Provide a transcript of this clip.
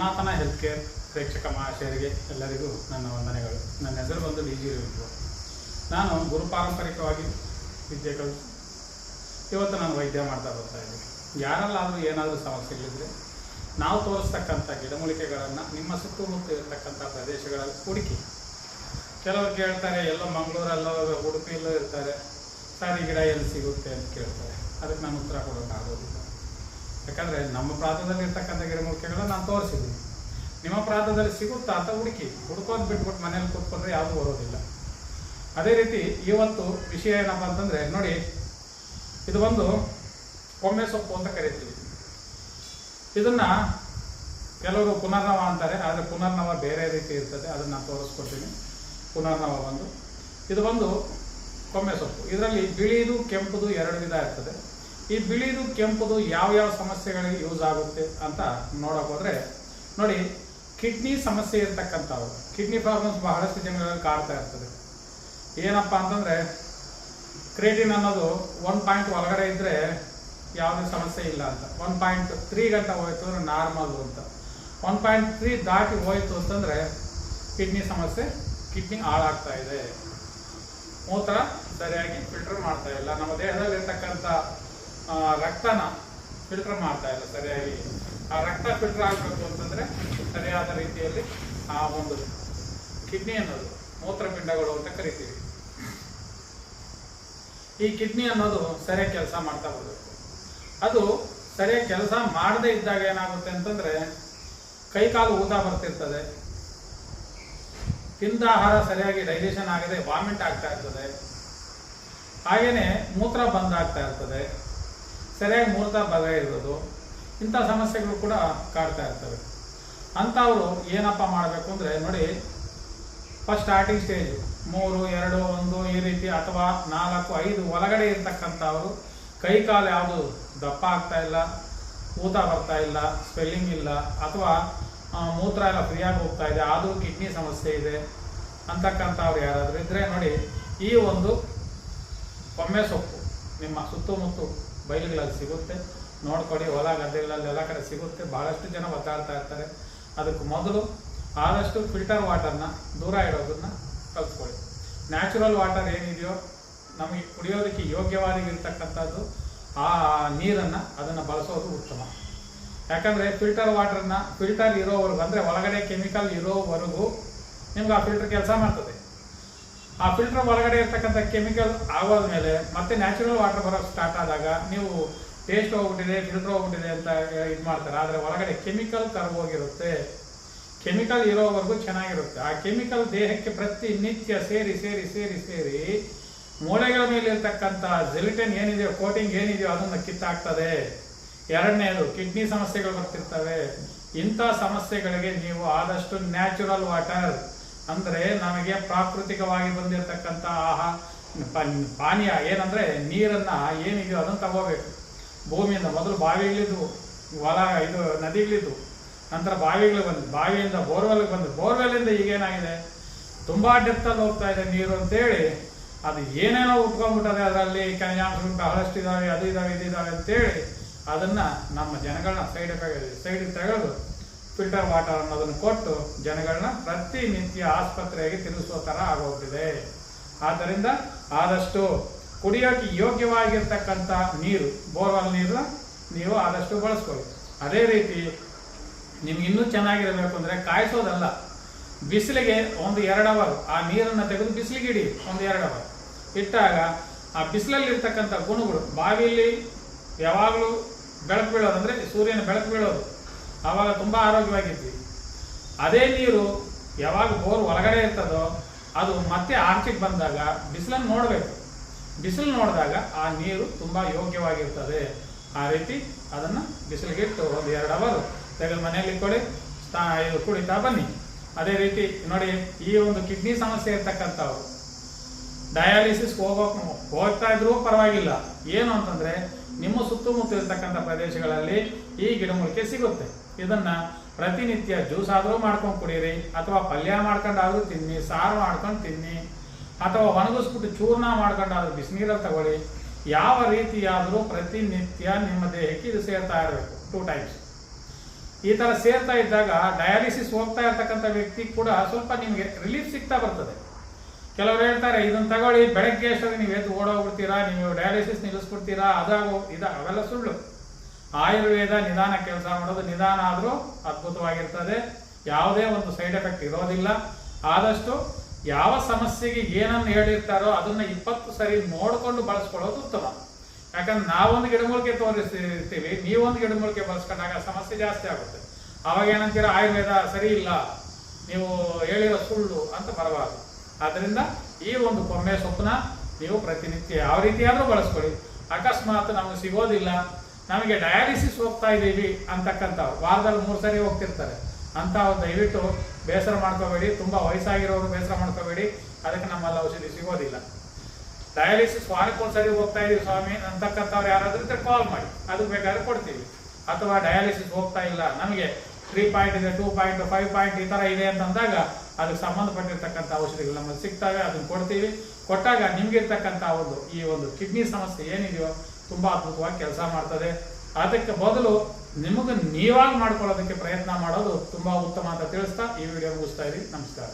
ಸನಾತನ health care ಪ್ರೇಕ್ಷಕ ಮಹಾಶಯರಿಗೆ ಎಲ್ಲರಿಗೂ ನನ್ನ ವಂದನೆಗಳು. ನನ್ನ ಹೆಸರು ಬಂದು ಡಿ ಜಿ ರವೀಂದ್ರ. ನಾನು ಗುರು ಪಾರಂಪರಿಕವಾಗಿ ವಿದ್ಯೆ ಕಲಿತು ಇವತ್ತು ನಾನು ವೈದ್ಯ ಮಾಡ್ತಾ ಬರ್ತಾ ಇದ್ದೀನಿ. ಯಾರಲ್ಲಾದರೂ ಏನಾದರೂ ಸಮಸ್ಯೆಗಳಿದ್ರೆ ನಾವು ತೋರಿಸ್ತಕ್ಕಂಥ ಗಿಡಮೂಲಿಕೆಗಳನ್ನು ನಿಮ್ಮ ಸುತ್ತಮುತ್ತ ಇರತಕ್ಕಂಥ ಪ್ರದೇಶಗಳಲ್ಲಿ ಹುಡುಕಿ. ಕೆಲವರು ಕೇಳ್ತಾರೆ, ಎಲ್ಲೋ ಮಂಗಳೂರಲ್ಲೋ ಉಡುಪಿಯಲ್ಲೋ ಇರ್ತಾರೆ. ಸರಿ, ಗಿಡ ಎಲ್ಲಿ ಸಿಗುತ್ತೆ ಅಂತ ಕೇಳ್ತಾರೆ. ಅದಕ್ಕೆ ನಾನು ಉತ್ತರ ಕೊಡೋಕ್ಕಾಗೋದಿಲ್ಲ. ಯಾಕಂದರೆ ನಮ್ಮ ಪ್ರಾಂತದಲ್ಲಿ ಇರ್ತಕ್ಕಂಥ ಗಿಡಮೂಲಿಕೆಗಳನ್ನ ನಾನು ತೋರಿಸಿದ್ದೀನಿ. ನಿಮ್ಮ ಪ್ರಾಂತದಲ್ಲಿ ಸಿಗುತ್ತಾ ಅಂತ ಹುಡುಕಿ ಹುಡ್ಕೋದು ಬಿಟ್ಬಿಟ್ಟು ಮನೇಲಿ ಕೂತ್ಕೊಂಡ್ರೆ ಯಾವುದು ಬರೋದಿಲ್ಲ. ಅದೇ ರೀತಿ ಇವತ್ತು ವಿಷಯ ಏನಪ್ಪ ಅಂತಂದರೆ, ನೋಡಿ, ಇದು ಒಂದು ಕೊಮ್ಮೆ ಸೊಪ್ಪು ಅಂತ ಕರಿತೀವಿ. ಇದನ್ನ ಕೆಲವರು ಪುನರ್ನವ ಅಂತಾರೆ, ಆದರೆ ಪುನರ್ನವ ಬೇರೆ ರೀತಿ ಇರ್ತದೆ, ಅದನ್ನು ನಾನು ತೋರಿಸ್ಕೊಡ್ತೀನಿ. ಪುನರ್ನವ ಬಂದು, ಇದು ಒಂದು ಕೊಮ್ಮೆ ಸೊಪ್ಪು. ಇದರಲ್ಲಿ ಬಿಳಿದು ಕೆಂಪುದು ಎರಡು ವಿಧ ಇರ್ತದೆ. ಈ ಬಿಳಿದು ಕೆಂಪುದು ಯಾವ ಯಾವ ಸಮಸ್ಯೆಗಳಿಗೆ ಯೂಸ್ ಆಗುತ್ತೆ ಅಂತ ನೋಡಕ್ ನೋಡಿ ಕಿಡ್ನಿ ಸಮಸ್ಯೆ ಇರ್ತಕ್ಕಂಥವ್ರು ಕಿಡ್ನಿ ಪ್ರಾಬ್ಲಮ್ಸ್ ಬಹಳಷ್ಟು ಜನಗಳಲ್ಲಿ ಕಾಡ್ತಾ ಇರ್ತದೆ. ಏನಪ್ಪ ಅಂತಂದ್ರೆ ಕ್ರೇಟಿನ್ ಅನ್ನೋದು ಒನ್ ಪಾಯಿಂಟ್ ಒಳಗಡೆ ಇದ್ದರೆ ಯಾವುದೇ ಸಮಸ್ಯೆ ಇಲ್ಲ ಅಂತ. ಒನ್ ಪಾಯಿಂಟ್ ತ್ರೀ ಗಂಟೆ ಹೋಯಿತು ಅಂದ್ರೆ ನಾರ್ಮಲ್ ಅಂತ. ಒನ್ ಪಾಯಿಂಟ್ ತ್ರೀ ದಾಟಿ ಹೋಯಿತು ಅಂತಂದ್ರೆ ಕಿಡ್ನಿ ಸಮಸ್ಯೆ ಕಿಡ್ನಿ ಹಾಳಾಗ್ತಾ ಇದೆ. ಮೂತ್ರ ಸರಿಯಾಗಿ ಫಿಲ್ಟರ್ ಮಾಡ್ತಾ ಇಲ್ಲ. ನಮ್ಮ ದೇಹದಲ್ಲಿ ಇರ್ತಕ್ಕಂಥ ರಕ್ತನ ಫಿಲ್ಟರ್ ಮಾಡ್ತಾ ಇಲ್ಲ ಸರಿಯಾಗಿ. ಆ ರಕ್ತ ಫಿಲ್ಟರ್ ಆಗಬೇಕು ಅಂತಂದ್ರೆ ಸರಿಯಾದ ರೀತಿಯಲ್ಲಿ ಆ ಒಂದು ಕಿಡ್ನಿ ಅನ್ನೋದು, ಮೂತ್ರಪಿಂಡಗಳು ಅಂತ ಕರಿತೀವಿ. ಈ ಕಿಡ್ನಿ ಅನ್ನೋದು ಸರಿಯಾಗಿ ಕೆಲಸ ಮಾಡ್ತಾ ಬರಬೇಕು ಅದು ಸರಿಯಾಗಿ ಕೆಲಸ ಮಾಡದೇ ಇದ್ದಾಗ ಏನಾಗುತ್ತೆ ಅಂತಂದ್ರೆ ಕೈ ಕಾಲು ಊತ ಬರ್ತಿರ್ತದೆ. ತಿಂದ ಆಹಾರ ಸರಿಯಾಗಿ ಡೈಜೆಷನ್ ಆಗದೆ ವಾಮಿಟ್ ಆಗ್ತಾ ಇರ್ತದೆ. ಹಾಗೇನೆ ಮೂತ್ರ ಬಂದ್ ಆಗ್ತಾ ಇರ್ತದೆ. ಸರಿಯಾಗಿ ಮೂರ್ತ ಭಾಗ ಇರೋದು, ಇಂಥ ಸಮಸ್ಯೆಗಳು ಕೂಡ ಕಾಡ್ತಾ ಇರ್ತವೆ. ಅಂಥವ್ರು ಏನಪ್ಪ ಮಾಡಬೇಕು ಅಂದರೆ ನೋಡಿ ಫಸ್ಟ್ ಸ್ಟಾರ್ಟಿಂಗ್ ಸ್ಟೇಜ್ ಮೂರು, ಎರಡು, ಒಂದು ಈ ರೀತಿ ಅಥವಾ ನಾಲ್ಕು, ಐದು ಒಳಗಡೆ ಇರ್ತಕ್ಕಂಥವರು, ಕೈ ಕಾಲು ಯಾವುದು ದಪ್ಪ ಆಗ್ತಾ ಇಲ್ಲ, ಊತ ಬರ್ತಾ ಇಲ್ಲ, ಸ್ವೆಲ್ಲಿಂಗ್ ಇಲ್ಲ, ಅಥವಾ ಮೂತ್ರ ಎಲ್ಲ ಫ್ರೀಯಾಗಿ ಹೋಗ್ತಾ ಇದೆ, ಆದರೂ ಕಿಡ್ನಿ ಸಮಸ್ಯೆ ಇದೆ ಅಂತಕ್ಕಂಥವ್ರು ಯಾರಾದರೂ ಇದ್ದರೆ ನೋಡಿ, ಈ ಒಂದು ಕೊಮ್ಮೆ ಸೊಪ್ಪು, ನಿಮ್ಮ ಸುತ್ತಮುತ್ತ ಬಯಲುಗಳಲ್ಲಿ ಸಿಗುತ್ತೆ. ನೋಡ್ಕೊಳ್ಳಿ, ಹೊಲ ಗದ್ದೆಗಳಲ್ಲಿ ಎಲ್ಲ ಕಡೆ ಸಿಗುತ್ತೆ. ಭಾಳಷ್ಟು ಜನ ಒತ್ತಾಡ್ತಾ ಇರ್ತಾರೆ. ಅದಕ್ಕೆ ಮೊದಲು ಆದಷ್ಟು ಫಿಲ್ಟರ್ ವಾಟರ್ನ ದೂರ ಇಡೋದನ್ನ ಕಲ್ತ್ಕೊಳ್ಳಿ. ನ್ಯಾಚುರಲ್ ವಾಟರ್ ಏನಿದೆಯೋ ನಮಗೆ ಕುಡಿಯೋದಕ್ಕೆ ಯೋಗ್ಯವಾಗಿರ್ತಕ್ಕಂಥದ್ದು ಆ ನೀರನ್ನು ಅದನ್ನು ಬಳಸೋದು ಉತ್ತಮ. ಯಾಕಂದರೆ ಫಿಲ್ಟರ್ ವಾಟರ್ನ, ಫಿಲ್ಟರ್ ಇರೋವರೆಗೂ ಅಂದರೆ ಒಳಗಡೆ ಕೆಮಿಕಲ್ ಇರೋವರೆಗೂ ನಿಮ್ಗೆ ಆ ಫಿಲ್ಟರ್ ಕೆಲಸ ಮಾಡ್ತದೆ. ಆ ಫಿಲ್ಟರ್ ಒಳಗಡೆ ಇರ್ತಕ್ಕಂಥ ಕೆಮಿಕಲ್ ಆಗೋದ್ಮೇಲೆ ಮತ್ತೆ ನ್ಯಾಚುರಲ್ ವಾಟರ್ ಬರೋಕ್ಕೆ ಸ್ಟಾರ್ಟ್ ಆದಾಗ ನೀವು ಟೇಸ್ಟ್ ಹೋಗ್ಬಿಟ್ಟಿದೆ ಫಿಲ್ಟರ್ ಹೋಗ್ಬಿಟ್ಟಿದೆ ಅಂತ ಇದು ಮಾಡ್ತಾರೆ. ಆದರೆ ಒಳಗಡೆ ಕೆಮಿಕಲ್ ಕರ್ಗೋಗಿರುತ್ತೆ. ಕೆಮಿಕಲ್ ಇರೋವರೆಗೂ ಚೆನ್ನಾಗಿರುತ್ತೆ. ಆ ಕೆಮಿಕಲ್ ದೇಹಕ್ಕೆ ಪ್ರತಿನಿತ್ಯ ಸೇರಿ ಸೇರಿ ಸೇರಿ ಸೇರಿ ಮೂಳೆಗಳ ಮೇಲೆ ಇರ್ತಕ್ಕಂಥ ಜೆಲಿಟನ್ ಏನಿದೆಯೋ ಕೋಟಿಂಗ್ ಏನಿದೆಯೋ ಅದನ್ನು ಕಿತ್ತಾಕ್ತದೆ. ಎರಡನೇದು ಕಿಡ್ನಿ ಸಮಸ್ಯೆಗಳು ಬರ್ತಿರ್ತವೆ. ಇಂಥ ಸಮಸ್ಯೆಗಳಿಗೆ ನೀವು ಆದಷ್ಟು ನ್ಯಾಚುರಲ್ ವಾಟರ್ ಅಂದ್ರೆ ನಮಗೆ ಪ್ರಾಕೃತಿಕವಾಗಿ ಬಂದಿರತಕ್ಕಂಥ ಆಹಾ ಪಾನೀಯ ಏನಂದ್ರೆ ನೀರನ್ನ ಏನಿದೆಯೋ ಅದನ್ನು ತಗೋಬೇಕು. ಭೂಮಿಯಿಂದ ಮೊದಲು ಬಾವಿಗಳಿದ್ವು, ಹೊಲ ಇದು ನದಿಗಳಿದ್ವು. ನಂತರ ಬಾವಿಗಳು ಬಂದು ಬಾವಿಯಿಂದ ಬೋರ್ವೆಲ್ಗೆ ಬಂದು ಬೋರ್ವೆಲ್ಲಿಂದ ಈಗೇನಾಗಿದೆ? ತುಂಬಾ ಡೆಪ್ತಲ್ಲಿ ಹೋಗ್ತಾ ಇದೆ ನೀರು ಅಂತೇಳಿ ಅದು ಏನೇನೋ ಉಟ್ಕೊಂಡ್ಬಿಟ್ಟದೆ ಅದರಲ್ಲಿ ಖನಿಜಾಂಶಗಳು ಬಹಳಷ್ಟು ಇದಾವೆ, ಅದು ಇದಾವೆ, ಇದು ಇದಾವೆ ಅಂತೇಳಿ ಅದನ್ನ ನಮ್ಮ ಜನಗಳನ್ನ ಸೈಡ್ ಸೈಡಿಗೆ ತೆಗೆದು ಫಿಲ್ಟರ್ ವಾಟರ್ ಅನ್ನೋದನ್ನು ಕೊಟ್ಟು ಜನಗಳನ್ನ ಪ್ರತಿನಿತ್ಯ ಆಸ್ಪತ್ರೆಗೆ ತಿರುಗಿಸುವ ಥರ ಆಗೋಗ್ತಿದೆ ಆದ್ದರಿಂದ ಆದಷ್ಟು ಕುಡಿಯೋಕೆ ಯೋಗ್ಯವಾಗಿರ್ತಕ್ಕಂಥ ನೀರು ಬೋರ್ವೆಲ್ ನೀರನ್ನ ನೀವು ಆದಷ್ಟು ಬಳಸ್ಕೊಳ್ಳಿ ಅದೇ ರೀತಿ ನಿಮ್ಗೆ ಇನ್ನೂ ಚೆನ್ನಾಗಿರಬೇಕು ಅಂದರೆ ಕಾಯಿಸೋದಲ್ಲ ಬಿಸಿಲಿಗೆ ಒಂದು ಎರಡು ಅವರ್ ಆ ನೀರನ್ನು ತೆಗೆದು ಬಿಸಿಲಿಗೆ ಇಡಿ ಒಂದು ಎರಡು ಅವರ್ ಇಟ್ಟಾಗ ಆ ಬಿಸಿಲಲ್ಲಿರ್ತಕ್ಕಂಥ ಗುಣಗಳು ಬಾವಿಯಲ್ಲಿ ಯಾವಾಗಲೂ ಬೆಳಕು ಬೀಳೋದು ಅಂದರೆ ಸೂರ್ಯನ ಬೆಳಕು ಬೀಳೋದು ಆವಾಗ ತುಂಬ ಆರೋಗ್ಯವಾಗಿದ್ವಿ. ಅದೇ ನೀರು ಯಾವಾಗ ಬೋರ್ ಒಳಗಡೆ ಇರ್ತದೋ ಅದು ಮತ್ತೆ ಆರ್ಚಿಗೆ ಬಂದಾಗ ಬಿಸಿಲನ್ನು ನೋಡಬೇಕು. ಬಿಸಿಲು ನೋಡಿದಾಗ ಆ ನೀರು ತುಂಬ ಯೋಗ್ಯವಾಗಿರ್ತದೆ. ಆ ರೀತಿ ಅದನ್ನು ಬಿಸಿಲಿಗೆ ಇಟ್ಟು ಒಂದು ಎರಡು ಅವರು ತೆಗೆದು ಮನೆಯಲ್ಲಿ ಕೊಡಿ, ಸ್ನಾ ಇದು ಕುಡಿತಾ ಬನ್ನಿ. ಅದೇ ರೀತಿ ನೋಡಿ ಈ ಒಂದು ಕಿಡ್ನಿ ಸಮಸ್ಯೆ ಇರ್ತಕ್ಕಂಥವ್ರು. ಡಯಾಲಿಸಿಸ್ ಹೋಗೋಕೆ ಹೋಗ್ತಾ ಇದ್ರೂ ಪರವಾಗಿಲ್ಲ. ಏನು ಅಂತಂದ್ರೆ ನಿಮ್ಮ ಸುತ್ತಮುತ್ತ ಇರತಕ್ಕಂಥ ಪ್ರದೇಶಗಳಲ್ಲಿ ಈ ಗಿಡಮೂಲಿಕೆ ಸಿಗುತ್ತೆ. ಇದನ್ನ ಪ್ರತಿನಿತ್ಯ ಜ್ಯೂಸ್ ಆದರೂ ಮಾಡ್ಕೊಂಡು ಕುಡೀರಿ, ಅಥವಾ ಪಲ್ಯ ಮಾಡ್ಕೊಂಡಾದ್ರೂ ತಿನ್ನಿ, ಸಾರು ಮಾಡ್ಕೊಂಡು ತಿನ್ನಿ, ಅಥವಾ ಒಣಗಿಸ್ಬಿಟ್ಟು ಚೂರ್ಣ ಮಾಡ್ಕೊಂಡಾದ್ರೂ ಬಿಸಿನೀರಲ್ಲಿ ತಗೊಳ್ಳಿ, ಯಾವ ರೀತಿಯಾದರೂ ಪ್ರತಿನಿತ್ಯ ನಿಮ್ಮ ದೇಹಕ್ಕೆ ಇದು ಸೇರ್ತಾ ಇರಬೇಕು ಟೂ ಟೈಮ್ಸ್ ಈ ಥರ ಸೇರ್ತಾ ಇದ್ದಾಗ ಡಯಾಲಿಸಿಸ್ ಹೋಗ್ತಾ ಇರ್ತಕ್ಕಂಥ ವ್ಯಕ್ತಿ ಕೂಡ ಸ್ವಲ್ಪ ನಿಮಗೆ ರಿಲೀಫ್ ಸಿಗ್ತಾ ಬರ್ತದೆ. ಕೆಲವರು ಹೇಳ್ತಾರೆ, ಇದನ್ನ ತಗೊಳ್ಳಿ, ಬೆಳಗ್ಗೆ ಅಷ್ಟೊತ್ತಿಗೆ ನೀವು ಎದ್ದು ಓಡೋಗ್ಬಿಡ್ತೀರಾ, ನೀವು ಡಯಾಲಿಸಿಸ್ ನಿಲ್ಲಿಸ್ಬಿಡ್ತೀರಾ ಅದಾಗೋ ಇದ, ಅವೆಲ್ಲ ಸುಳ್ಳು. ಆಯುರ್ವೇದ ನಿಧಾನ ಕೆಲಸ ಮಾಡೋದು ನಿಧಾನ ಆದರೂ ಅದ್ಭುತವಾಗಿರ್ತದೆ, ಯಾವುದೇ ಒಂದು ಸೈಡ್ ಎಫೆಕ್ಟ್ ಇರೋದಿಲ್ಲ. ಆದಷ್ಟು ಯಾವ ಸಮಸ್ಯೆಗೆ ಏನನ್ನು ಹೇಳಿರ್ತಾರೋ ಅದನ್ನು ಇಪ್ಪತ್ತು ಸರಿ ನೋಡಿಕೊಂಡು ಬಳಸ್ಕೊಳ್ಳೋದು ಉತ್ತಮ. ಯಾಕಂದ್ರೆ ನಾವೊಂದು ಗಿಡಮೂಲಿಕೆ ತೋರಿಸ್ತಿರ್ತೀವಿ ನೀವೊಂದು ಗಿಡಮೂಲಿಕೆ ಬಳಸ್ಕೊಂಡಾಗ ಸಮಸ್ಯೆ ಜಾಸ್ತಿ ಆಗುತ್ತೆ. ಅವಾಗ ಏನಂತೀರ, ಆಯುರ್ವೇದ ಸರಿ ಇಲ್ಲ, ನೀವು ಹೇಳಿರೋ ಸುಳ್ಳು ಅಂತ ಬರಬಾರ್ದು. ಆದ್ದರಿಂದ ಈ ಒಂದು ಕೊಮ್ಮೆ ಸೊಪ್ಪನ್ನ ನೀವು ಪ್ರತಿನಿತ್ಯ ಯಾವ ರೀತಿಯಾದರೂ ಬಳಸ್ಕೊಳ್ಳಿ. ಅಕಸ್ಮಾತ್ ನಮಗೆ ಸಿಗೋದಿಲ್ಲ, ನಮಗೆ ಡಯಾಲಿಸಿಸ್ ಹೋಗ್ತಾ ಇದ್ದೀವಿ ಅಂತಕ್ಕಂಥ ವಾರದಲ್ಲಿ ಮೂರು ಸರಿ ಹೋಗ್ತಿರ್ತಾರೆ. ಅಂತ ದಯವಿಟ್ಟು ಬೇಸರ ಮಾಡ್ಕೋಬೇಡಿ, ತುಂಬ ವಯಸ್ಸಾಗಿರೋರು ಬೇಸರ ಮಾಡ್ಕೋಬೇಡಿ, ಅದಕ್ಕೆ ನಮ್ಮಲ್ಲಿ ಔಷಧಿ ಸಿಗೋದಿಲ್ಲ. ಡಯಾಲಿಸಿಸ್ ವಾರಕ್ಕೆ ಒಂದ್ಸರಿ ಹೋಗ್ತಾ ಇದ್ದೀವಿ ಸ್ವಾಮಿ ಅಂತಕ್ಕಂಥವ್ರು ಯಾರಾದರೂ ಇದ್ರೆ ಕಾಲ್ ಮಾಡಿ ಅದಕ್ಕೆ ಬೇಕಾದ್ರೆ ಕೊಡ್ತೀವಿ. ಅಥವಾ ಡಯಾಲಿಸಿಸ್ ಹೋಗ್ತಾ ಇಲ್ಲ, ನಮಗೆ ತ್ರೀ ಪಾಯಿಂಟ್ ಇದೆ ಟೂ ಪಾಯಿಂಟ್ ಫೈವ್ ಪಾಯಿಂಟ್ ಈ ಥರ ಇದೆ ಅಂತಂದಾಗ ಅದಕ್ಕೆ ಸಂಬಂಧಪಟ್ಟಿರ್ತಕ್ಕಂಥ ಔಷಧಿಗಳು ನಮಗೆ ಸಿಗ್ತವೆ, ಅದನ್ನು ಕೊಡ್ತೀವಿ. ಕೊಟ್ಟಾಗ ನಿಮಗಿರ್ತಕ್ಕಂಥ ಒಂದು ಈ ಒಂದು ಕಿಡ್ನಿ ಸಮಸ್ಯೆ ಏನಿದೆಯೋ ತುಂಬ ಅದ್ಭುತವಾಗಿ ಕೆಲಸ ಮಾಡ್ತದೆ. ಅದಕ್ಕೆ ಬದಲು ನಿಮಗೆ ನೀವಾಗಿ ಮಾಡ್ಕೊಳ್ಳೋದಕ್ಕೆ ಪ್ರಯತ್ನ ಮಾಡೋದು ತುಂಬ ಉತ್ತಮ ಅಂತ ತಿಳಿಸ್ತಾ ಈ ವಿಡಿಯೋ ಮುಗಿಸ್ತಾ ಇರಿ ನಮಸ್ಕಾರ.